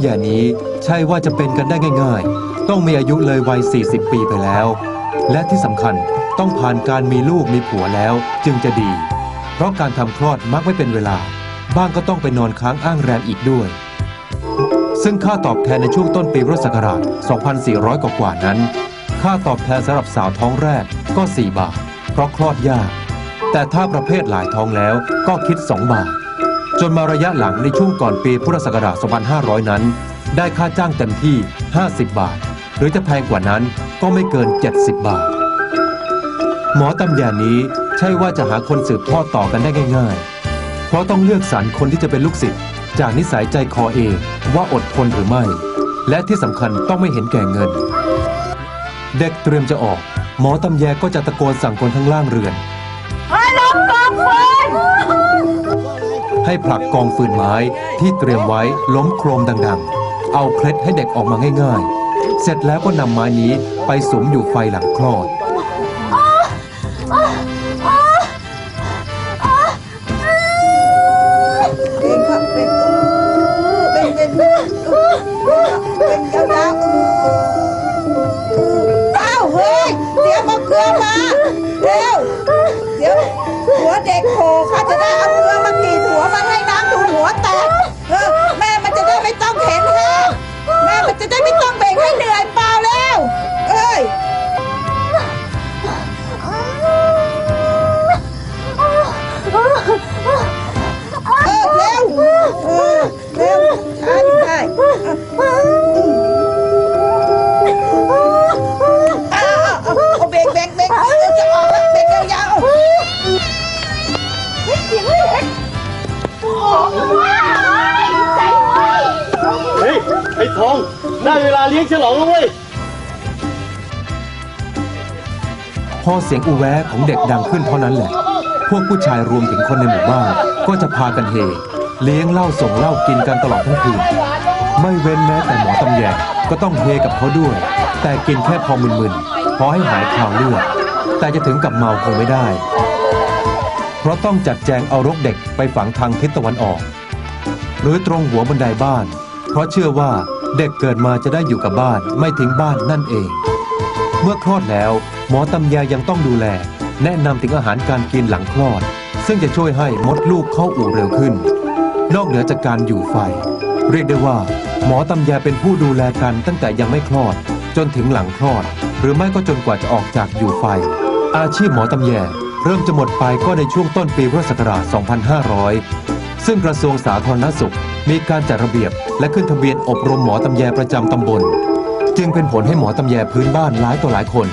แยนี้ใช่ว่าจะเป็นกันได้ง่ายๆ ต้องมีอายุเลยวัย 40 ปีไปแล้ว และที่สำคัญต้องผ่านการมีลูกมีผัวแล้วจึงจะดี เพราะการทำคลอดมักไม่เป็นเวลา บ้างก็ต้องไปนอนค้างอ้างแรมอีกด้วย ซึ่งค่าตอบแทนในช่วงต้นปีพุทธศักราช 2400 กว่ากว่านั้น ค่าตอบแทนสำหรับสาวท้องแรกก็ 4 บาท เพราะคลอดยาก แต่ถ้าประเภทหลายท้องแล้วก็คิด 2 บาท จนมาระยะหลังในช่วงก่อนปีพุทธศักราช 2500 นั้น ได้ค่าจ้างเต็มที่ 50 บาท หรือจะแพงกว่านั้นก็ไม่เกิน 70 บาท หมอตำแยนี้ใช่ว่าจะหาคนสืบทอดต่อกันได้ง่าย ๆ เพราะต้องเลือกสรรคนที่จะเป็นลูกศิษย์จากนิสัยใจคอเองว่าอดทนหรือไม่ และที่สำคัญต้องไม่เห็นแก่เงิน เด็กเตรียมจะออก หมอตำแยก็จะตะโกนสั่งคนทั้งล่างเรือนให้ลงกองฟืน ให้ผลักกองฟืนไม้ที่เตรียมไว้ล้มโครมดังๆ เอาเคล็ดให้เด็กออกมาง่ายๆ เสร็จแล้วก็นำไม้นี้ไปสมอยู่ไฟหลังคลอด ได้เวลาเลี้ยงฉลองแล้วเว้ย พอเสียงอูแวะของเด็กดังขึ้นเท่านั้นแหละ พวกผู้ชายรวมถึงคนในหมู่บ้านก็จะพากันเฮ เลี้ยงเหล้าส่งเหล้ากินกันตลอดทั้งคืน ไม่เว้นแม้แต่หมอตำแยก็ต้องเฮกับเขาด้วย แต่กินแค่พอมึนๆ พอให้หายคลาวเลือด แต่จะถึงกับเมาคงไม่ได้ เพราะต้องจัดแจงเอารกเด็กไปฝังทางทิศตะวันออก หรือตรงหัวบันไดบ้าน เพราะเชื่อว่า เด็กเกิดมาจะได้อยู่กับบ้านไม่ทิ้งบ้านนั่นเอง เมื่อคลอดแล้ว หมอตำยายังต้องดูแล แนะนำถึงอาหารการกินหลังคลอด ซึ่งจะช่วยให้มดลูกเข้าอู่เร็วขึ้น นอกเหนือจากการอยู่ไฟ เรียกได้ว่า หมอตำยาเป็นผู้ดูแลกันตั้งแต่ยังไม่คลอด จนถึงหลังคลอด หรือไม่ก็จนกว่าจะออกจากอยู่ไฟ อาชีพหมอตำแยเริ่มจะหมดไปก็ในช่วงต้นปีพุทธศักราช 2500 ซึ่งกระทรวงสาธารณสุข มีการจัดระเบียบและขึ้นทะเบียนอบรมหมอตำแยประจำตำบล จึงเป็นผลให้หมอตำแยพื้นบ้านหลายต่อหลายคน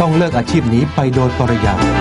ต้องเลิกอาชีพนี้ไปโดยปริยาย